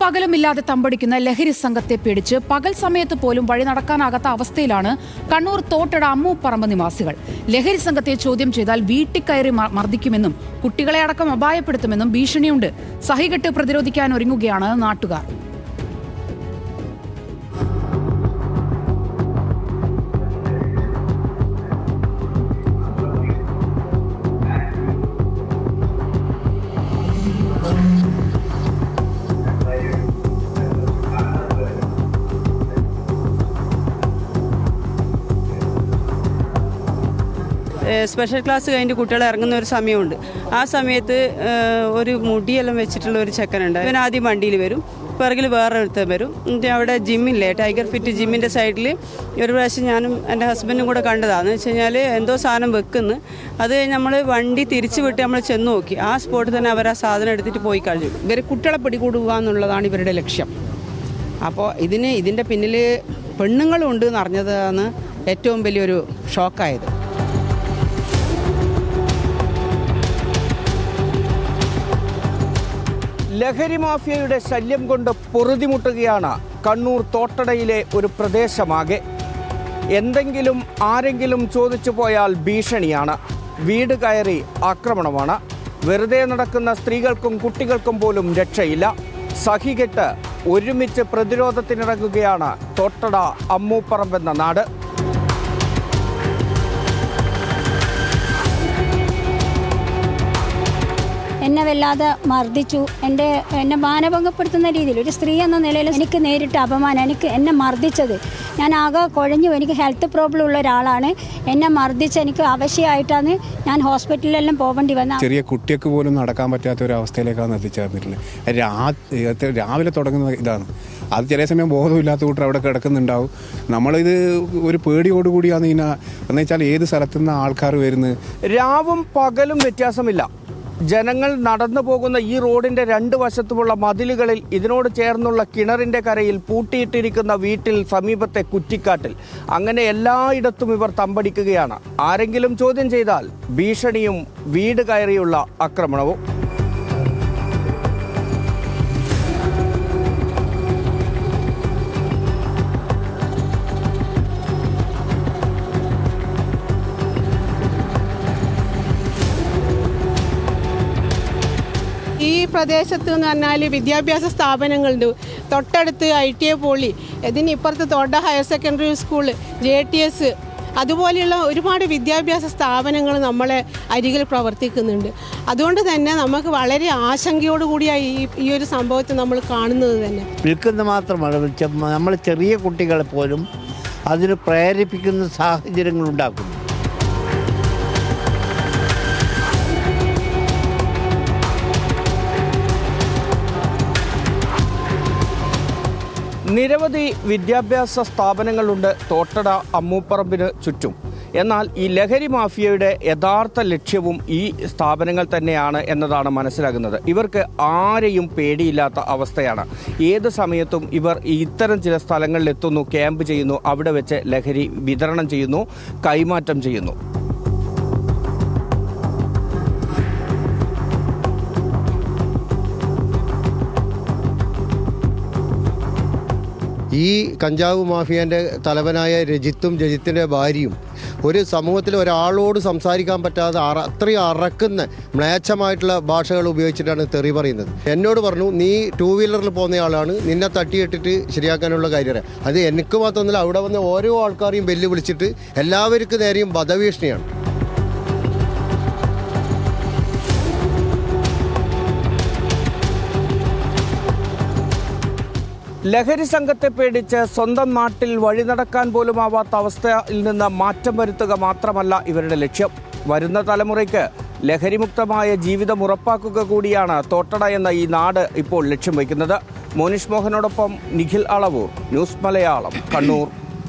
പകലുമില്ലാതെ തമ്പടിക്കുന്ന ലഹരി സംഘത്തെ പേടിച്ച് പകൽ സമയത്ത് പോലും വഴി നടക്കാനാകാത്ത അവസ്ഥയിലാണ് കണ്ണൂർ തോട്ടട അമ്മൂപ്പറമ്പ് നിവാസികൾ. ലഹരി സംഘത്തെ ചോദ്യം ചെയ്താൽ വീട്ടിൽ കയറി മർദ്ദിക്കുമെന്നും കുട്ടികളെ അടക്കം അപായപ്പെടുത്തുമെന്നും ഭീഷണിയുണ്ട്. സഹികെട്ട് പ്രതിരോധിക്കാൻ ഒരുങ്ങുകയാണ് നാട്ടുകാർ. സ്പെഷ്യൽ ക്ലാസ് കഴിഞ്ഞ് കുട്ടികൾ ഇറങ്ങുന്ന ഒരു സമയമുണ്ട്. ആ സമയത്ത് ഒരു മുടിയെല്ലാം വെച്ചിട്ടുള്ള ഒരു ചെക്കനുണ്ട്. ഇവൻ ആദ്യം വണ്ടിയിൽ വരും. പിറകിൽ വേറെ ഒരുത്തൻ വരും. എന്നിട്ട് അവിടെ ജിമ്മില്ലേ ടൈഗർ ഫിറ്റ് ജിമ്മിന്റെ സൈഡിൽ ഒരു പ്രാവശ്യം ഞാനും എന്റെ ഹസ്ബൻഡും കൂടെ കണ്ടതാന്ന് വെച്ച് കഴിഞ്ഞാൽ എന്തോ സാധനം വെക്കുന്നു. അത് കഴിഞ്ഞ് നമ്മൾ വണ്ടി തിരിച്ചു വിട്ട് നമ്മൾ ചെന്ന് നോക്കി. ആ സ്പോട്ടിൽ തന്നെ അവർ ആ സാധനം എടുത്തിട്ട് പോയി കഴിഞ്ഞു. ഇവർ കുട്ടികളെ പിടികൂടുക എന്നുള്ളതാണ് ഇവരുടെ ലക്ഷ്യം. അപ്പോൾ ഇതിന് ഇതിന്റെ പിന്നിൽ പെണ്ണുങ്ങളുണ്ട് എന്നറിഞ്ഞതാണ് ഏറ്റവും വലിയൊരു ഷോക്കായത് ലഹരി മാഫിയയുടെ ശല്യം കൊണ്ട് പൊറുതിമുട്ടുകയാണ് കണ്ണൂർ തോട്ടടയിലെ ഒരു പ്രദേശമാകെ. എന്തെങ്കിലും ആരെങ്കിലും ചോദിച്ചു പോയാൽ ഭീഷണിയാണ്. വീട് കയറി ആക്രമണമാണ്. വെറുതെ നടക്കുന്ന സ്ത്രീകൾക്കും കുട്ടികൾക്കും പോലും രക്ഷയില്ല. സഹികെട്ട് ഒരുമിച്ച് പ്രതിരോധത്തിനിറങ്ങുകയാണ് തോട്ടട അമ്മൂപ്പറമ്പെന്ന നാട്. എന്നെ വല്ലാതെ മർദ്ദിച്ചു. എന്റെ എന്നെ മാനഭംഗപ്പെടുത്തുന്ന രീതിയിൽ ഒരു സ്ത്രീ എന്ന നിലയിൽ എനിക്ക് നേരിട്ട് അപമാനം എനിക്ക് എന്നെ മർദ്ദിച്ചത്. ഞാൻ ആകെ കുഴഞ്ഞു. എനിക്ക് ഹെൽത്ത് പ്രോബ്ലം ഉള്ള ഒരാളാണ്. എന്നെ മർദ്ദിച്ച് എനിക്ക് അവശ്യമായിട്ടാണ് ഞാൻ ഹോസ്പിറ്റലിലെല്ലാം പോകേണ്ടി വന്നത് ചെറിയ കുട്ടിയൊക്കെ പോലും നടക്കാൻ പറ്റാത്ത ഒരു അവസ്ഥയിലേക്കാണ് എത്തിച്ചേർന്നിട്ടുള്ളത് രാവിലെ തുടങ്ങുന്ന ഇതാണ്. അത് ചില സമയം ബോധമില്ലാത്ത കൂട്ടർ അവിടെ കിടക്കുന്നുണ്ടാവും. നമ്മളിത് ഒരു പേടിയോടുകൂടിയാണ് ഇതിനെ എന്ന് വെച്ചാൽ ഏത് സ്ഥലത്തു നിന്ന് ആൾക്കാർ വരുന്നത്? രാവും പകലും വ്യത്യാസമില്ല. ജനങ്ങൾ നടന്നു പോകുന്ന ഈ റോഡിന്റെ രണ്ട് വശത്തുമുള്ള മതിലുകളിൽ ഇതിനോട് ചേർന്നുള്ള കിണറിന്റെ കരയിൽ പൂട്ടിയിട്ടിരിക്കുന്ന വീട്ടിൽ സമീപത്തെ കുറ്റിക്കാട്ടിൽ. അങ്ങനെ എല്ലായിടത്തും ഇവർ തമ്പടിക്കുകയാണ്. ആരെങ്കിലും ചോദ്യം ചെയ്താൽ ഭീഷണിയും വീട് കയറിയുള്ള ആക്രമണവും. ഈ പ്രദേശത്ത് എന്ന് പറഞ്ഞാൽ വിദ്യാഭ്യാസ സ്ഥാപനങ്ങളുണ്ട്. തൊട്ടടുത്ത് ഐ ടി ഐ പോളി ഇതിനിപ്പുറത്ത് തോട്ട higher secondary school J T S അതുപോലെയുള്ള ഒരുപാട് വിദ്യാഭ്യാസ സ്ഥാപനങ്ങൾ നമ്മളെ അരികിൽ പ്രവർത്തിക്കുന്നുണ്ട്. അതുകൊണ്ട് തന്നെ നമുക്ക് വളരെ ആശങ്കയോടുകൂടിയാണ് ഈ ഈ ഒരു സംഭവത്തെ നമ്മൾ കാണുന്നത് തന്നെ. വിൽക്കുന്ന മാത്രമല്ല നമ്മൾ ചെറിയ കുട്ടികളെ പോലും അതിന് പ്രേരിപ്പിക്കുന്ന സാഹചര്യങ്ങൾ ഉണ്ടാക്കുന്നു. നിരവധി വിദ്യാഭ്യാസ സ്ഥാപനങ്ങളുണ്ട് തോട്ടട അമ്മൂപ്പറമ്പിന് ചുറ്റും. എന്നാൽ ഈ ലഹരി മാഫിയയുടെ യഥാർത്ഥ ലക്ഷ്യവും ഈ സ്ഥാപനങ്ങൾ തന്നെയാണ് എന്നതാണ് മനസ്സിലാകുന്നത്. ഇവർക്ക് ആരെയും പേടിയില്ലാത്ത അവസ്ഥയാണ്. ഏത് സമയത്തും ഇവർ ഇത്തരം ചില സ്ഥലങ്ങളിൽ എത്തുന്നു ക്യാമ്പ് ചെയ്യുന്നു അവിടെ വെച്ച് ലഹരി വിതരണം ചെയ്യുന്നു കൈമാറ്റം ചെയ്യുന്നു. ഈ കഞ്ചാവ് മാഫിയന്റെ തലവനായ രജിത്തും രജിത്തിന്റെ ഭാര്യയും ഒരു സമൂഹത്തിൽ ഒരാളോട് സംസാരിക്കാൻ പറ്റാതെ അറ അത്രയും അറക്കുന്ന മ്ലേച്ഛമായിട്ടുള്ള ഭാഷകൾ ഉപയോഗിച്ചിട്ടാണ് തെറി പറയുന്നത്. എന്നോട് പറഞ്ഞു നീ ടൂ വീലറിൽ പോകുന്നയാളാണ് നിന്നെ തട്ടിയിട്ടിട്ട് ശരിയാക്കാനുള്ള കാര്യം അത് എനിക്ക് മാത്രമൊന്നുമില്ല. അവിടെ വന്ന ഓരോ ആൾക്കാരെയും വെല്ലുവിളിച്ചിട്ട് എല്ലാവർക്കും നേരെയും വധഭീഷണിയാണ്. ലഹരി സംഘത്തെ പേടിച്ച് സ്വന്തം നാട്ടിൽ വഴി നടക്കാൻ പോലും ആവാത്ത അവസ്ഥയിൽ നിന്ന് മാറ്റം വരുത്തുക മാത്രമല്ല ഇവരുടെ ലക്ഷ്യം. വരുന്ന തലമുറയ്ക്ക് ലഹരിമുക്തമായ ജീവിതം ഉറപ്പാക്കുക കൂടിയാണ് തോട്ടട എന്ന ഈ നാട് ഇപ്പോൾ ലക്ഷ്യം വയ്ക്കുന്നത്. മോനിഷ് മോഹനോടൊപ്പം നിഖിൽ അളവൂർ ന്യൂസ് മലയാളം കണ്ണൂർ.